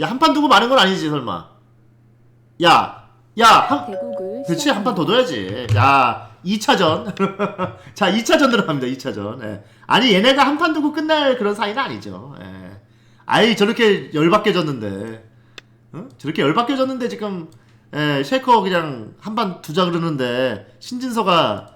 야 한 판 두고 마는 건 아니지 설마. 야 야 한 대국을 그렇지 한 판더 넣어야지. 야 2차전. 자 2차전 들어갑니다 2차전. 예. 아니 얘네가 한 판 두고 끝날 그런 사이는 아니죠. 예. 아이 저렇게 열받게 졌는데. 어? 저렇게 열받게 졌는데 지금 예, 쉐이커 그냥 한 판 두자 그러는데 신진서가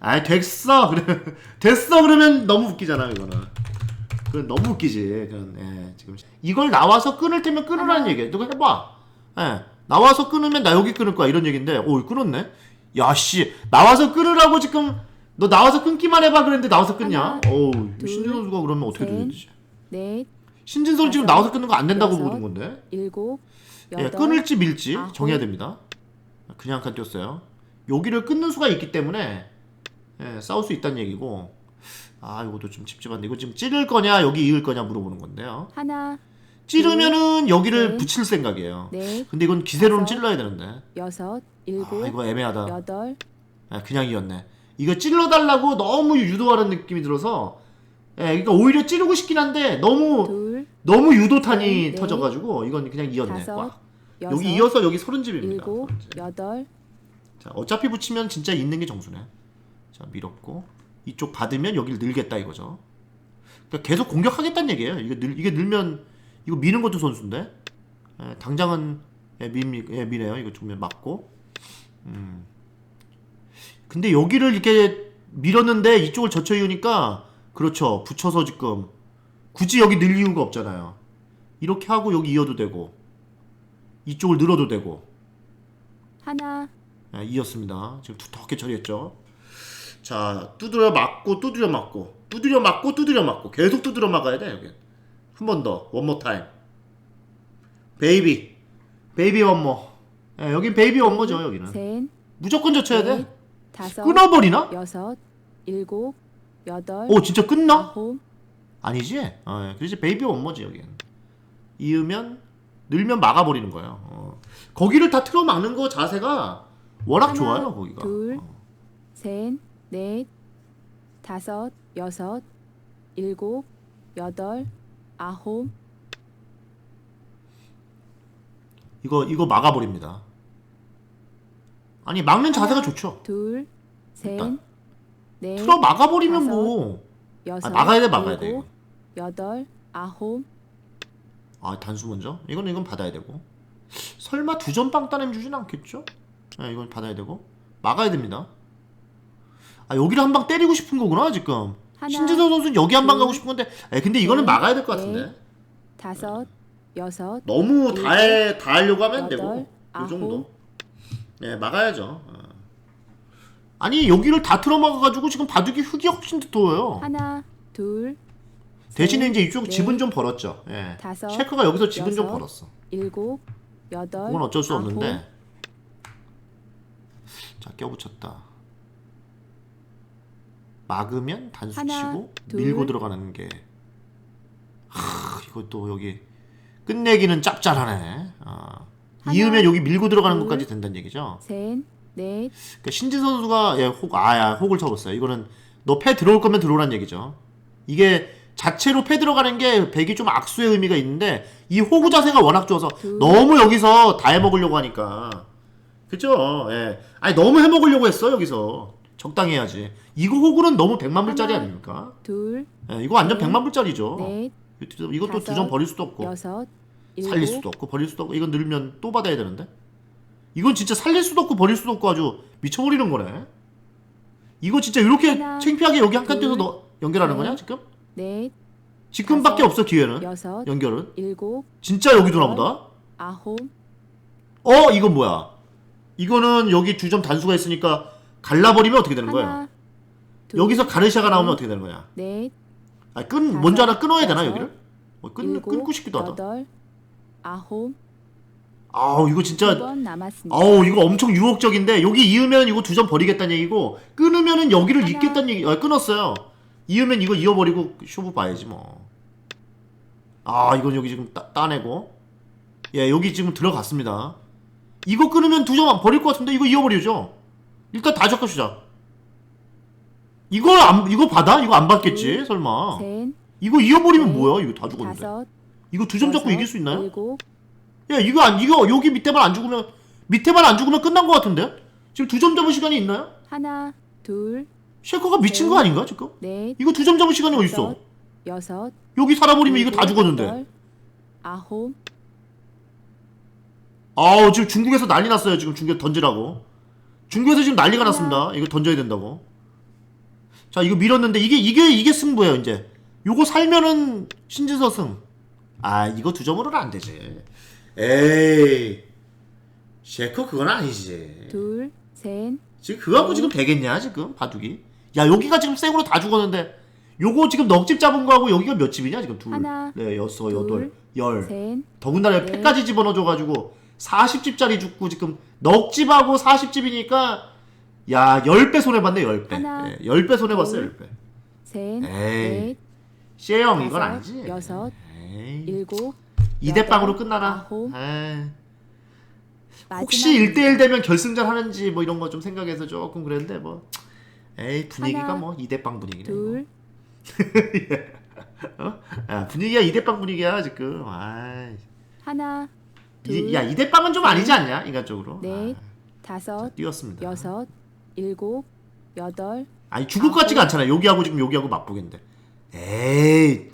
아이 됐어. 그래 됐어. 그러면 너무 웃기잖아 이거는 그건 너무 웃기지. 그건 예, 지금. 이걸 나와서 끊을 테면 끊으라는 하나. 얘기야. 누가 해봐. 예, 나와서 끊으면 나 여기 끊을 거야. 이런 얘기인데 오 끊었네? 야씨. 나와서 끊으라고 지금 너 나와서 끊기만 해봐 그랬는데 나와서 끊냐? 하나, 어우 둘, 신진 선수가 그러면 어떻게 셋, 되지? 넷, 신진 선수 지금 나와서 끊는 거 안 된다고 여섯, 보는 건데? 일곱, 예, 여덟, 끊을지 밀지. 아홉. 정해야 됩니다. 그냥 한칸 띄었어요. 여기를 끊는 수가 있기 때문에 예, 싸울 수 있다는 얘기고 아 이것도 좀 찝찝한데 이거 지금 찌를 거냐 여기 이을 거냐 물어보는 건데요. 하나, 찌르면은 여기를 셋, 붙일 생각이에요. 넷, 근데 이건 기세로는 다섯, 찔러야 되는데 여섯, 아 일곱, 이거 애매하다. 여덟, 아, 그냥 이었네. 이거 찔러달라고 너무 유도하는 느낌이 들어서 예, 그러니까 오히려 찌르고 싶긴 한데 너무 둘, 너무 유도탄이 넷, 넷, 터져가지고 이건 그냥 이었네. 다섯, 꽉. 여섯, 여기 이어서 여기 서른 집입니다. 일곱, 서른 집. 여덟, 자, 어차피 붙이면 진짜 있는 게 정수네. 자, 밀었고 이쪽 받으면 여기를 늘겠다 이거죠. 그러니까 계속 공격하겠다는 얘기예요. 이게 늘 이게 늘면 이거 미는 것도 선수인데. 예, 당장은 예, 미, 예, 미네요. 이거 정면 맞고. 음. 근데 여기를 이렇게 밀었는데 이쪽을 젖혀 이으니까 그렇죠. 붙여서 지금 굳이 여기 늘 이유가 없잖아요. 이렇게 하고 여기 이어도 되고 이쪽을 늘어도 되고 하나, 아, 이었습니다. 지금 두텁게 처리했죠. 자, 두드려 맞고 두드려 맞고 두드려 맞고 두드려 맞고 계속 두드려 막아야 돼 여기. 한 번 더. 원모 타임. 베이비. 베이비 원모. 예, 여긴 베이비 원모죠, 여기는. 셋, 무조건 젖혀야 넷, 돼. 다섯, 끊어버리나? 여섯, 일곱, 여덟, 오, 진짜 끝나? 아홉, 아니지? 어, 예. 그렇지 베이비 원모지 여기는. 이으면 늘면 막아버리는 거예요. 어. 거기를 다 틀어 막는 거 자세가 워낙 하나, 좋아요, 거기가. 둘, 어. 셋, 넷, 다섯, 여섯, 일곱, 여덟, 아홉, 이거 이거 막아버립니다. 아니 막는 자세가 좋죠. 둘, 셋, 일단. 넷, 틀어 막아버리면 뭐. 여섯, 아, 막아야 돼, 막아야 돼, 일곱, 여덟, 아홉, 아 단수 먼저. 이건 이건 받아야 되고. 설마 두 점 빵 따내면 주진 않겠죠? 아 이건 받아야 되고 막아야 됩니다. 아 여기를 한 방 때리고 싶은 거구나 지금. 하나, 신지선 선수는 여기 한 방 둘, 가고 싶은 건데. 에 근데 이거는 셋, 막아야 될것 넷, 같은데. 다섯, 여섯, 너무 일곱, 다해 다 하려고 하면 여덟, 되고. 요 아홉. 정도. 네 막아야죠. 어. 아니 여기를 다 틀어 막아가지고 지금 바둑이 흙이 훨씬 두터워요. 하나, 둘, 대신에 셋, 이제 이쪽 넷, 집은 좀 벌었죠. 예. 다섯, 셰커가 여기서 집은 좀 여섯, 벌었어. 일곱, 여덟, 그건 어쩔 수 아홉, 없는데. 자, 껴붙였다. 막으면 단수 하나, 치고 둘. 밀고 들어가는 게. 하, 이것도 여기 끝내기는 짭짤하네. 아. 하나, 이으면 여기 밀고 들어가는 둘. 것까지 된다는 얘기죠. 셋, 넷, 그러니까 신진 선수가 예, 혹, 아, 야, 혹을 쳐봤어요. 이거는 너 패 들어올 거면 들어오란 얘기죠. 이게 자체로 패 들어가는 게 백이 좀 악수의 의미가 있는데 이 호구 자세가 워낙 좋아서 둘. 너무 여기서 다 해먹으려고 하니까 그죠? 예. 아니 너무 해먹으려고 했어 여기서 적당히 해야지. 이거 호구는 너무 100만 불짜리 하나, 아닙니까? 둘, 예, 이거 완전 넷, 100만 불짜리죠. 넷, 이것도 두 점 버릴 수도 없고 여섯, 일곱, 살릴 수도 없고 버릴 수도 없고 이건 늘면 또 받아야 되는데 이건 진짜 살릴 수도 없고 버릴 수도 없고 아주 미쳐버리는 거네 이거 진짜 이렇게 하나, 창피하게 여기 한 칸 떼서 둘, 너 연결하는 셋, 거냐 지금? 넷, 지금밖에 없어 기회는 여섯, 연결은 일곱, 진짜 여기 두나 보다 아홉, 어 이건 뭐야 이거는 여기 두 점 단수가 있으니까 갈라버리면 어떻게 되는 하나, 둘, 여기서 가르샤가 나오면 어떻게 되는 거냐? 넷, 아, 끈 먼저 하나 끊어야 되나 여섯, 여기를? 어, 끊, 일곱, 끊고 싶기도 하다. 여덟, 아홉, 아우 이거 진짜 두번 남았습니다. 아우 이거 엄청 유혹적인데 여기 이으면 이거 두 점 버리겠다는 얘기고 끊으면은 여기를 하나. 잇겠다는 얘기 아 끊었어요. 이으면 이거 이어버리고 쇼부 봐야지 뭐 아 이건 여기 지금 따, 따내고. 예 여기 지금 들어갔습니다. 이거 끊으면 두 점 버릴 것 같은데 이거 이어버리죠 일단 다 적어주자 이걸 안 이거 받아? 이거 안 받겠지 설마 셋, 이거 이어버리면 넷, 뭐야 이거 다 죽었는데 다섯, 이거 두 점 잡고 여섯, 이길 수 있나요? 일곱, 야 이거 안 이거 여기 밑에만 안 죽으면 밑에만 안 죽으면 끝난 것 같은데? 지금 두 점 잡을 시간이 있나요? 하나, 둘, 셰커가 미친 거 아닌가 지금? 넷, 이거 두 점 잡을 시간이 어디 있어? 여섯, 여기 살아버리면 이거 다 일곱, 죽었는데. 여덟, 아홉, 아우 지금 중국에서 난리 났어요 지금 중국에 던지라고 중국에서 지금 난리가 났습니다. 이거 던져야 된다고. 자 이거 밀었는데 이게 이게 이게 승부예요 이제. 요거 살면은 신지서 승 아 이거 두 점으로는 안 되지. 에이. 셰커 그건 아니지. 둘, 셋, 지금 그거 갖고 지금 되겠냐 지금? 바둑이? 야 여기가 지금 생으로 다 죽었는데 요거 지금 넉집 잡은 거하고 여기가 몇 집이냐 지금 하나, 둘네 여섯 둘, 여덟 열. 셋, 더군다나 네. 패까지 집어넣어 줘 가지고 40집짜리 죽고 지금 넉집하고 40집이니까 야 10배 손해봤네 10배. 하나, 예, 10배 손해봤어요 둘, 10배. 셋, 에이, 넷, 셰형 이건 다섯, 아니지? 여섯, 에이, 일곱, 2대0으로 여덟, 끝나나? 아홉, 에이, 마지막 혹시 1대1 되면 결승전 하는지 뭐 이런 거 좀 생각해서 조금 그랬는데 뭐. 에이 분위기가 하나, 뭐 2대 빵 분위기네 둘, 어? 야, 분위기가 2대 빵 분위기야 지금. 아이. 하나, 이, 둘, 야 2대 빵은 좀 아니지 않냐 인간적으로 넷, 아, 다섯, 띄웠습니다 여섯, 일곱, 여덟, 아니 죽을 것 같지가 않잖아요. 여기하고 지금 여기하고 맞보겠는데. 에이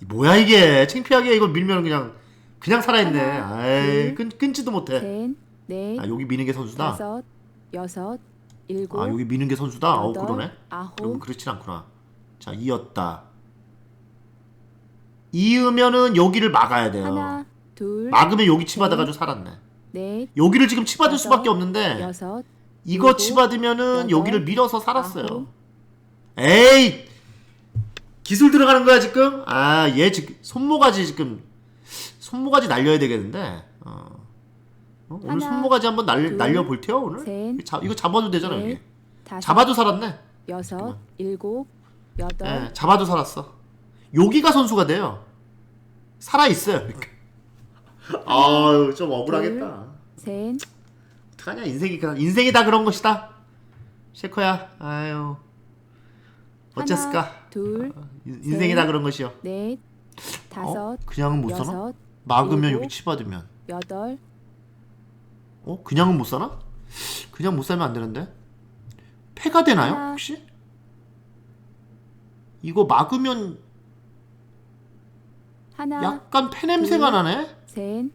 이 뭐야 이게 창피하게 이거 밀면 그냥 그냥 살아있네. 둘, 끈 끊지도 못해. 셋, 넷, 아 여기 미는 게 선수다. 다섯, 여섯, 일곱, 아 여기 미는 게 선수다. 어 여덟, 그러네. 아홉, 그럼 그렇진 않구나. 자 이었다. 이으면은 여기를 막아야 돼요. 하나, 둘, 막으면 여기 치받아가지고 살았네. 넷, 여기를 지금 치받을 여섯, 수밖에 없는데 여섯, 이거 일곱, 치받으면은 여덟, 여기를 밀어서 살았어요. 아홉. 에이 기술 들어가는 거야 지금? 아 얘 지금 손모가지 지금 손모가지 날려야 되겠는데. 어. 어? 오늘 하나, 손모가지 한번 날 둘, 날려 볼 테요 오늘? 셋, 자, 이거 잡아도 되잖아 넷, 여기. 다섯, 잡아도 살았네. 여섯, 일곱, 여덟, 예, 잡아도 살았어. 여기가 선수가 돼요. 살아 있어요. 아유 좀 억울하겠다. 셋, 어떡하냐 인생이 그냥 인생이 다 그런 것이다. 셰커야. 아유 어쨌을까? 둘, 인- 인생이 셋, 다 그런 것이요. 넷, 다섯, 어? 그냥은 못 사나? 여섯, 막으면 일곱, 여기 치받으면. 여덟, 어? 그냥은 못 사나? 그냥 못 살면 안 되는데. 패가 되나요? 하나. 혹시? 이거 막으면 하나, 약간 패 냄새가 둘, 나네. 셋,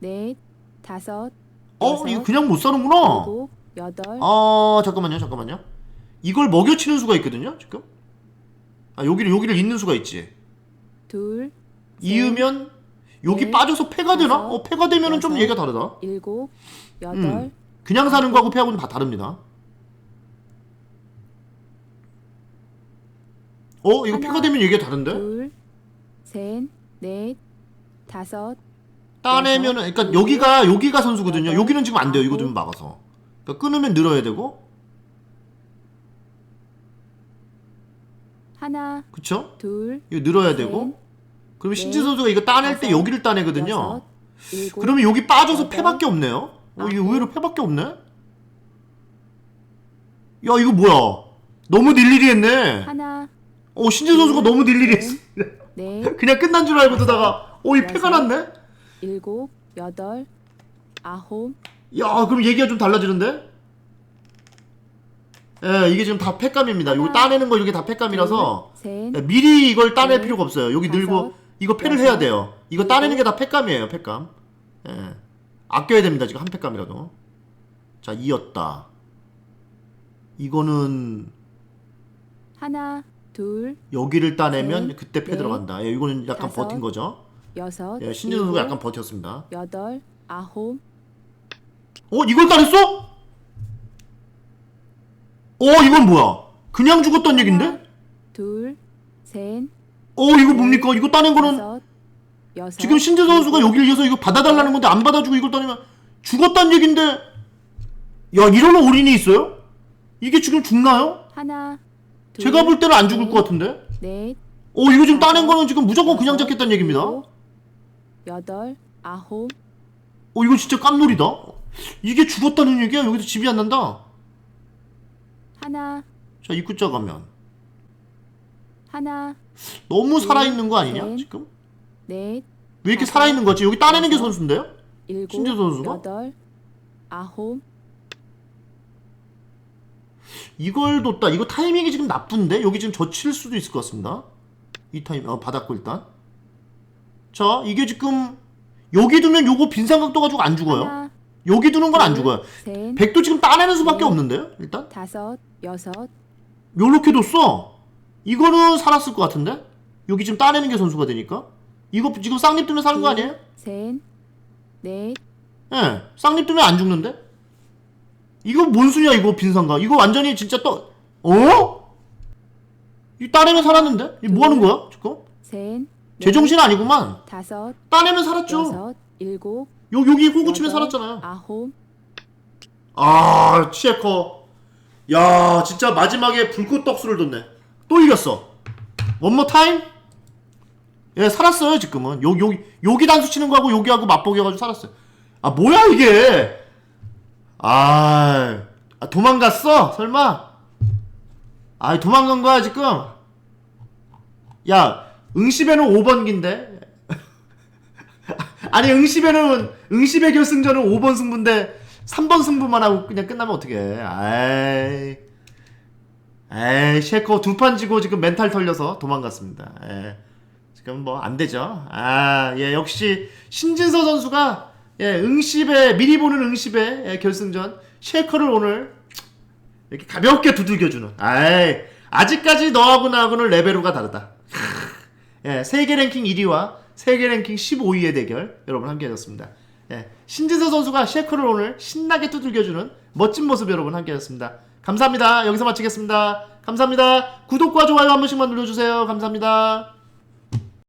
넷, 다섯, 어? 여섯, 이거 그냥 못 사는구나. 일곱, 여덟, 아 잠깐만요 잠깐만요 이걸 먹여치는 수가 있거든요 지금 아 여기를 여기를 잇는 수가 있지 둘, 이으면 여기 넷, 빠져서 패가 되나? 다섯, 어 패가 되면은 좀 여섯, 얘기가 다르다 일곱, 여덟, 음. 그냥 사는 거하고 패하고는 다 다릅니다 어 이거 하나, 패가 되면 얘기가 다른데? 둘, 셋, 넷, 다섯, 따내면은 그러니까 여기가 여기가 선수거든요 여기는 지금 안 돼요 이거. 좀 막아서 그러니까 끊으면 늘어야 되고 하나, 그쵸? 둘, 이거 늘어야 셋, 되고 그러면 넷, 신지 선수가 이거 따낼 때 다섯, 여기를 따내거든요 여섯, 일곱, 그러면 여기 빠져서 패밖에 없네요. 어, 이게. 의외로 패밖에 없네. 야 이거 뭐야? 너무 닐일이 했네. 하나, 어 신재 선수가 너무 닐일이 했어. 넷, 그냥 끝난 줄 알고 두다가 어이 패가 여섯. 났네. 일곱, 여덟, 아홉, 야 그럼 얘기가 좀 달라지는데? 예 이게 지금 다 패감입니다. 여기 하나, 따내는 거 이게 다 셋, 예, 미리 이걸 따낼 넷, 필요가 없어요. 여기 늘고 다섯, 이거 패를 여섯, 해야 돼요. 이거 따내는 게. 다 패감이에요. 패감. 예. 아껴야 됩니다. 지금 한 패감이라도. 자 이었다. 이거는 하나, 둘, 여기를 따내면 셋, 그때 패 넷, 들어간다. 예, 이거는 약간 다섯, 버틴 거죠. 여섯, 예, 신진 선수가 약간 버텼습니다. 여덟, 아홉, 어 이걸 따냈어? 어 이건 뭐야? 그냥 죽었단 얘긴데? 둘, 셋, 어 이거 뭡니까? 이거 따낸 거는 여섯, 지금 신재 선수가 여기를 이어서 이거 받아달라는 건데 안 받아주고 이걸 따내면 죽었단 얘긴데 야 이러면 올인이 있어요? 이게 지금 죽나요? 하나, 둘, 제가 볼 때는 안 죽을 셋, 것 같은데 넷, 어 이거 지금 따낸 거는 지금 무조건 그냥 잡겠다는 얘기입니다 일곱, 여덟, 아홉, 어 이거 진짜 깜놀이다 이게 죽었다는 얘기야 여기서 집이 안 난다 하나, 자 입구자 가면 하나, 너무 둘, 살아있는 거 아니냐 셋, 지금? 넷, 왜 이렇게 살아있는 거지? 여기 따내는 게 선수인데요? 일곱, 신재 선수가? 여덟, 아홉, 이걸 뒀다. 이거 타이밍이 지금 나쁜데? 여기 지금 젖힐 수도 있을 것 같습니다. 이 타임, 어, 받았고, 일단. 자, 이게 지금, 여기 두면 요거 빈삼각 떠가지고 안 죽어요. 하나, 여기 두는 건안 둘, 죽어요. 셋, 백도 지금 따내는 수밖에 넷, 없는데요? 일단? 다섯, 여섯, 요렇게 뒀어. 이거는 살았을 것 같은데? 여기 지금 따내는 게 선수가 되니까? 이거 지금 쌍립 뜨면 사는 거 아니에요? 셋, 넷, 예, 쌍립 뜨면 안 죽는데? 이거 뭔 수냐 이거 빈상가 이거 완전히 진짜 떠 어? 이 따내면 살았는데? 이뭐 하는 거야 지금? 셋, 넷, 제정신 아니구만. 다섯, 따내면 살았죠. 여섯, 일곱, 요, 여기 호구 치면 여덟, 살았잖아요. 아홉, 아 치에커. 야 진짜 마지막에 불꽃 떡수를 뒀네. 또 이겼어. 원모 타임? 예 살았어요 지금은. 요, 요, 여기 단수 치는 거하고 여기하고 맞보기 해가지고 살았어요. 아 뭐야 이게? 아, 아, 도망갔어? 설마? 아 도망간 거야 지금? 야 응시배는 5번기인데? 아니 응시배는 응시배 결승전은 5번 승부인데 3번 승부만 하고 그냥 끝나면 어떡해? 아이. 에이 셰커 두 판 지고 지금 멘탈 털려서 도망갔습니다. 예. 지금 뭐 안 되죠? 아예 역시 신진서 선수가 예 응시배 미리 보는 응시배 예, 결승전. 셰커를 오늘 이렇게 가볍게 두들겨주는. 아이. 아직까지 너하고 나하고는 레벨로가 다르다 예, 세계 랭킹 1위와 세계 랭킹 15위의 대결 여러분 함께 하셨습니다. 예, 신진서 선수가 셰크를 오늘 신나게 두들겨주는 멋진 모습 여러분 함께 하셨습니다. 감사합니다. 여기서 마치겠습니다. 감사합니다. 구독과 좋아요 한 번씩만 눌러주세요. 감사합니다.